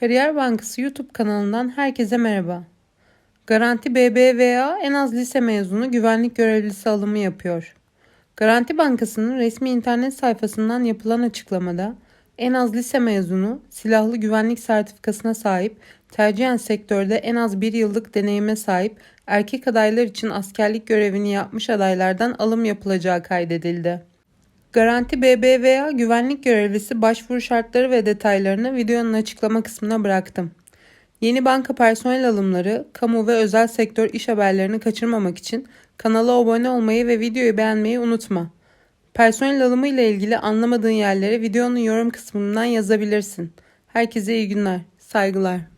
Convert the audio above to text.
Kariyer Bankası YouTube kanalından herkese merhaba. Garanti BBVA en az lise mezunu güvenlik görevlisi alımı yapıyor. Garanti Bankası'nın resmi internet sayfasından yapılan açıklamada en az lise mezunu, silahlı güvenlik sertifikasına sahip, tercihen sektörde en az bir yıllık deneyime sahip erkek adaylar için askerlik görevini yapmış adaylardan alım yapılacağı kaydedildi. Garanti BBVA güvenlik görevlisi başvuru şartları ve detaylarını videonun açıklama kısmına bıraktım. Yeni banka personel alımları, kamu ve özel sektör iş haberlerini kaçırmamak için kanala abone olmayı ve videoyu beğenmeyi unutma. Personel alımı ile ilgili anlamadığın yerleri videonun yorum kısmından yazabilirsin. Herkese iyi günler. Saygılar.